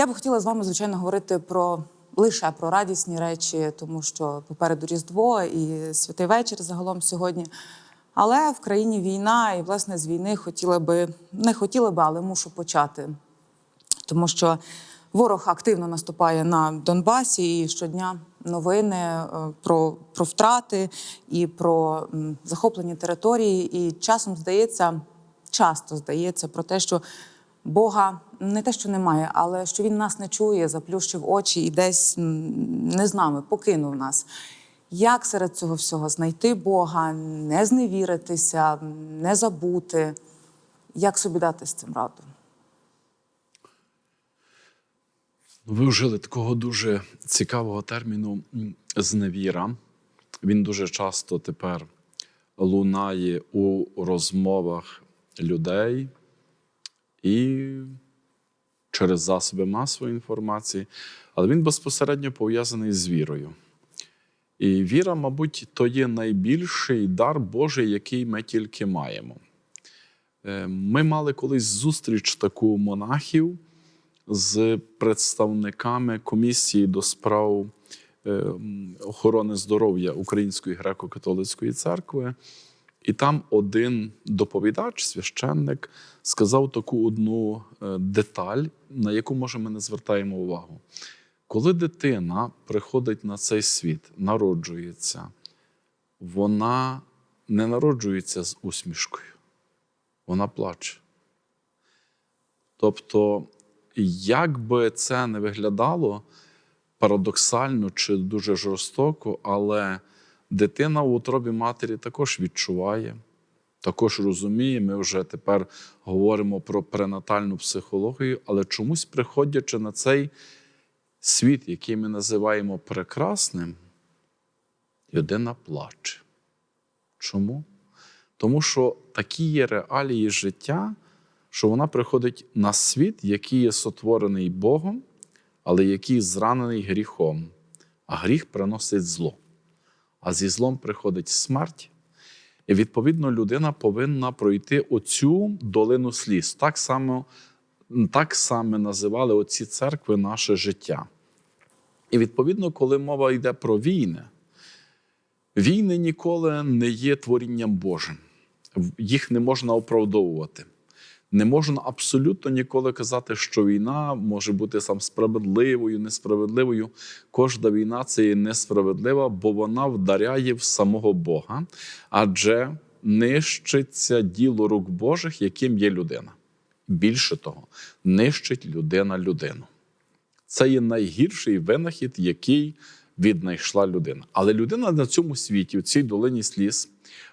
Я би хотіла з вами, звичайно, говорити про лише про радісні речі, тому що попереду Різдво і святий вечір загалом сьогодні. Але в країні війна, і власне з війни хотіла би не хотіла би, але мушу почати. Тому що ворог активно наступає на Донбасі, і щодня новини е, про, про втрати і про захоплені території. І часом здається, часто здається про те, що Бога не те, що немає, але що він нас не чує, заплющив очі і десь не з нами, покинув нас. Як серед цього всього знайти Бога, не зневіритися, не забути? Як собі дати з цим раду? Ви вжили такого дуже цікавого терміну зневіра. Він дуже часто тепер лунає у розмовах людей і через засоби масової інформації, але він безпосередньо пов'язаний з вірою. І віра, мабуть, то є найбільший дар Божий, який ми тільки маємо. Е, Ми мали колись зустріч таку монахів з представниками комісії до справ е, охорони здоров'я Української греко-католицької церкви. І там один доповідач, священник, сказав таку одну е, деталь, на яку може ми не звертаємо увагу. Коли дитина приходить на цей світ, народжується, вона не народжується з усмішкою, вона плаче. Тобто, як би це не виглядало парадоксально чи дуже жорстоко, але дитина в утробі матері також відчуває, також розуміє. Ми вже тепер говоримо про пренатальну психологію, але чомусь приходячи на цей світ, який ми називаємо прекрасним, людина плаче. Чому? Тому що такі є реалії життя, що вона приходить на світ, який є сотворений Богом, але який зранений гріхом. А гріх приносить зло. А зі злом приходить смерть. І відповідно людина повинна пройти оцю долину сліз. Так само, так само називали оці церкви наше життя. І відповідно, коли мова йде про війни, війни ніколи не є творінням Божим. Їх не можна оправдовувати. Не можна абсолютно ніколи казати, що війна може бути сам справедливою, несправедливою. Кожна війна це є несправедлива, бо вона вдаряє в самого Бога, адже нищиться діло рук Божих, яким є людина. Більше того, нищить людина людину. Це є найгірший винахід, який віднайшла людина. Але людина на цьому світі, в цій долині сліз,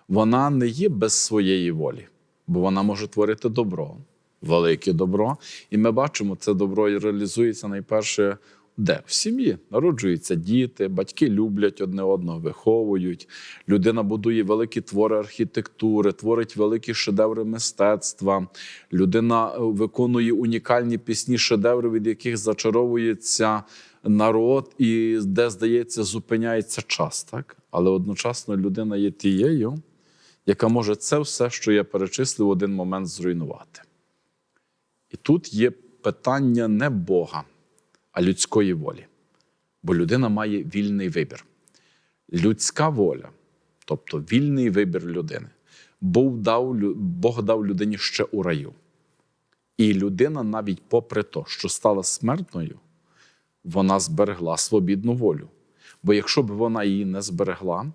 вона не є без своєї волі бо вона може творити добро, велике добро. І ми бачимо, це добро реалізується найперше де? В сім'ї. Народжуються діти, батьки люблять одне одного, виховують. Людина будує великі твори архітектури, творить великі шедеври мистецтва. Людина е, виконує унікальні пісні, шедеври, від яких зачаровується народ, і де, здається, зупиняється час. Так? Але одночасно людина є тією яка може це все, що я перечислив, в один момент зруйнувати. І тут є питання не Бога, а людської волі. Бо людина має вільний вибір. Людська воля, тобто вільний вибір людини, Бог дав, Бог дав людині ще у раю. І людина, навіть попри те, що стала смертною, вона зберегла свобідну волю. Бо якщо б вона її не зберегла,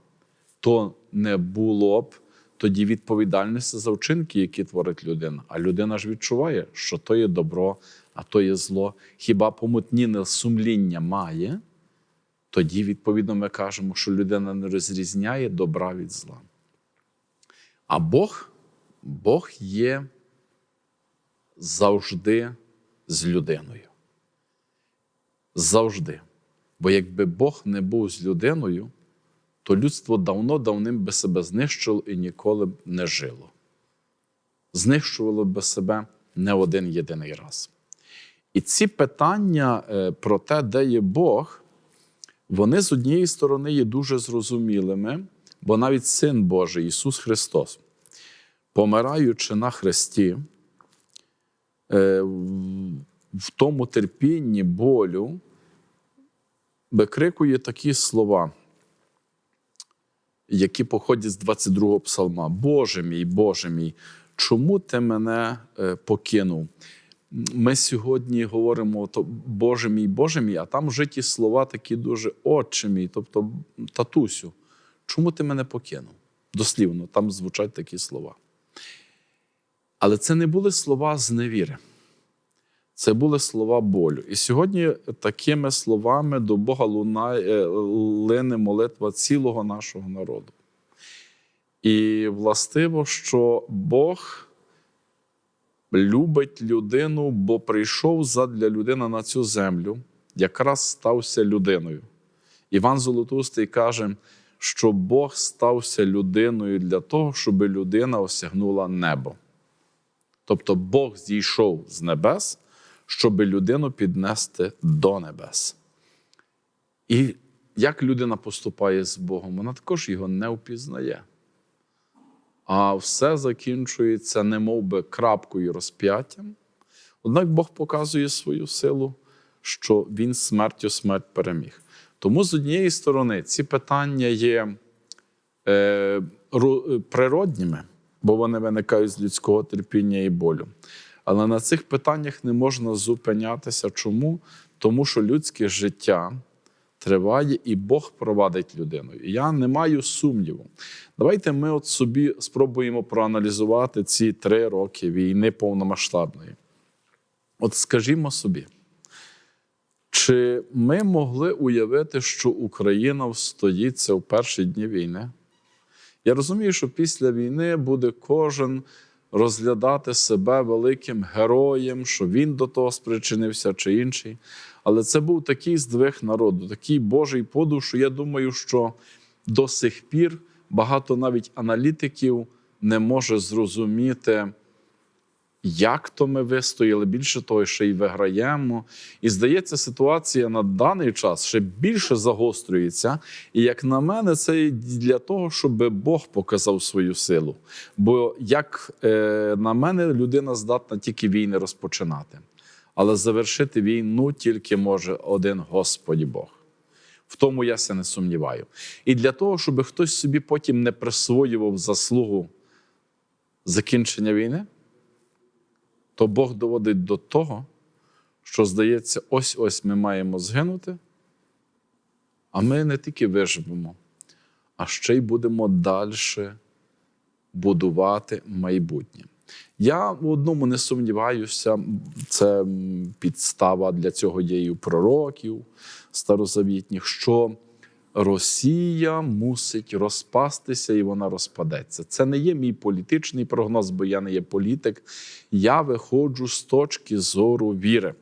то не було б тоді відповідальності за вчинки, які творить людина. А людина ж відчуває, що то є добро, а то є зло. Хіба помутніне сумління має, тоді, відповідно, ми кажемо, що людина не розрізняє добра від зла. А Бог, Бог є завжди з людиною. Завжди. Бо якби Бог не був з людиною, то людство давно-давним би себе знищило і ніколи б не жило. Знищувало би себе не один єдиний раз. І ці питання е, про те, де є Бог, вони з однієї сторони є дуже зрозумілими, бо навіть Син Божий Ісус Христос, помираючи на хресті, е, в тому терпінні болю викрикує такі слова, які походять з 22-го псалма. Боже мій, Боже мій, чому ти мене е, покинув? Ми сьогодні говоримо то Боже мій, Боже мій, а там вжиті слова такі дуже отче мій, тобто татусю, чому ти мене покинув? Дослівно, там звучать такі слова. Але це не були слова з невіри. Це були слова болю. І сьогодні такими словами до Бога лунає, лине молитва цілого нашого народу. І властиво, що Бог любить людину, бо прийшов задля людини на цю землю, якраз стався людиною. Іван Золотустий каже, що Бог стався людиною для того, щоб людина осягнула небо. Тобто Бог зійшов з небес, щоб людину піднести до небес. І як людина поступає з Богом, вона також його не впізнає. А все закінчується не би, крапкою розп'яттям. Однак Бог показує свою силу, що Він смертю смерть переміг. Тому з однієї сторони ці питання є е, природніми, бо вони виникають з людського терпіння і болю. Але на цих питаннях не можна зупинятися. Чому? Тому що людське життя триває і Бог провадить людину. Я не маю сумніву. Давайте ми от собі спробуємо проаналізувати ці три роки війни повномасштабної. От скажімо собі, чи ми могли уявити, що Україна встоїться в перші дні війни? Я розумію, що після війни буде кожен розглядати себе великим героєм, що він до того спричинився чи інший. Але це був такий здвиг народу, такий Божий подув, що я думаю, що до сих пір багато навіть аналітиків не може зрозуміти, як то ми вистояли, більше того, ще й виграємо. І здається, ситуація на даний час ще більше загострюється. І як на мене, це для того, щоб Бог показав свою силу. Бо, як е, на мене, людина здатна тільки війни розпочинати. Але завершити війну тільки може один Господь Бог. В тому я се не сумніваю. І для того, щоб хтось собі потім не присвоював заслугу закінчення війни, то Бог доводить до того, що, здається, ось-ось ми маємо згинути, а ми не тільки виживемо, а ще й будемо далі будувати майбутнє. Я в одному не сумніваюся, це підстава для цього є і у пророків старозавітніх, що Росія мусить розпастися і вона розпадеться. Це не є мій політичний прогноз, бо я не є політик. Я виходжу з точки зору віри.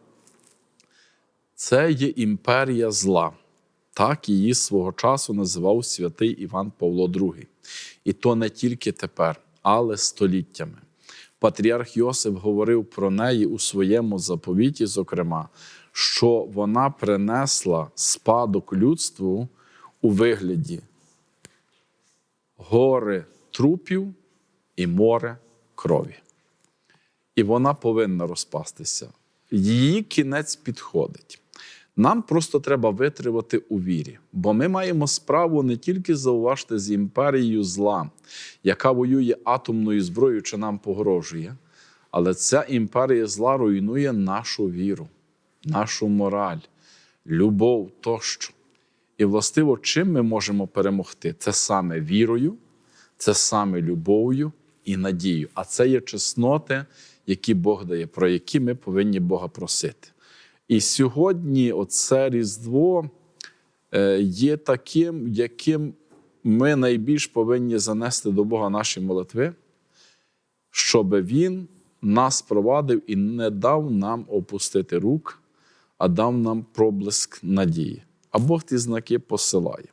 Це є імперія зла. Так її свого часу називав святий Іван Павло II. І то не тільки тепер, але століттями. Патріарх Йосип говорив про неї у своєму заповіті, зокрема, що вона принесла спадок людству у вигляді гори трупів і море крові. І вона повинна розпастися. Її кінець підходить. Нам просто треба витримати у вірі, бо ми маємо справу не тільки зауважте з імперією зла, яка воює атомною зброєю чи нам погрожує, але ця імперія зла руйнує нашу віру, нашу мораль, любов тощо. І, властиво, чим ми можемо перемогти? Це саме вірою, це саме любов'ю і надією. А це є чесноти, які Бог дає, про які ми повинні Бога просити. І сьогодні оце Різдво е, є таким, яким ми найбільш повинні занести до Бога наші молитви, щоб Він нас провадив і не дав нам опустити рук, а дав нам проблиск надії. А Бог ті знаки посилає.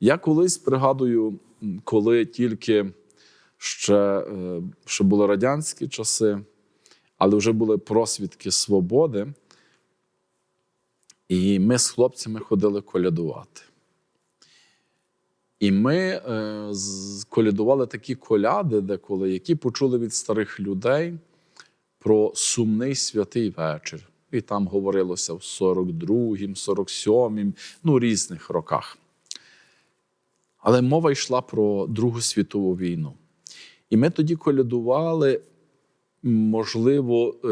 Я колись пригадую, коли тільки ще, е, ще були радянські часи, але вже були просвідки свободи. І ми з хлопцями ходили колядувати. І ми е, колядували такі коляди, деколи, які почули від старих людей про сумний святий вечір, І там говорилося в 42-м, 47-м, ну, різних роках. Але мова йшла про Другу світову війну. І ми тоді колядували, можливо, е,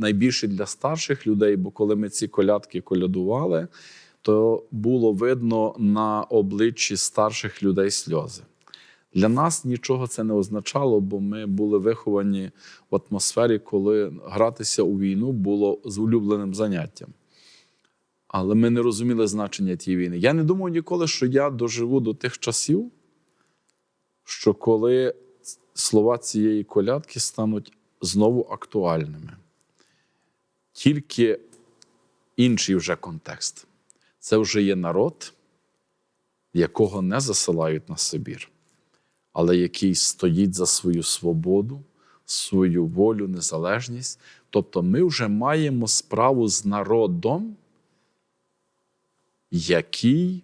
найбільше для старших людей, бо коли ми ці колядки колядували, то було видно на обличчі старших людей сльози. Для нас нічого це не означало, бо ми були виховані в атмосфері, коли гратися у війну було з улюбленим заняттям. Але ми не розуміли значення тієї війни. Я не думав ніколи, що я доживу до тих часів, що коли слова цієї колядки стануть знову актуальними. Тільки інший вже контекст. Це вже є народ, якого не засилають на Сибір, але який стоїть за свою свободу, свою волю, незалежність. Тобто ми вже маємо справу з народом, який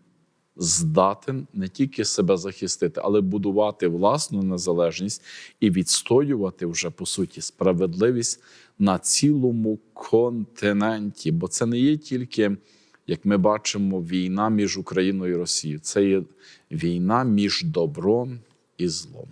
здатен не тільки себе захистити, але будувати власну незалежність і відстоювати вже по суті справедливість на цілому континенті. Бо це не є тільки, як ми бачимо, війна між Україною і Росією. Це є війна між добром і злом.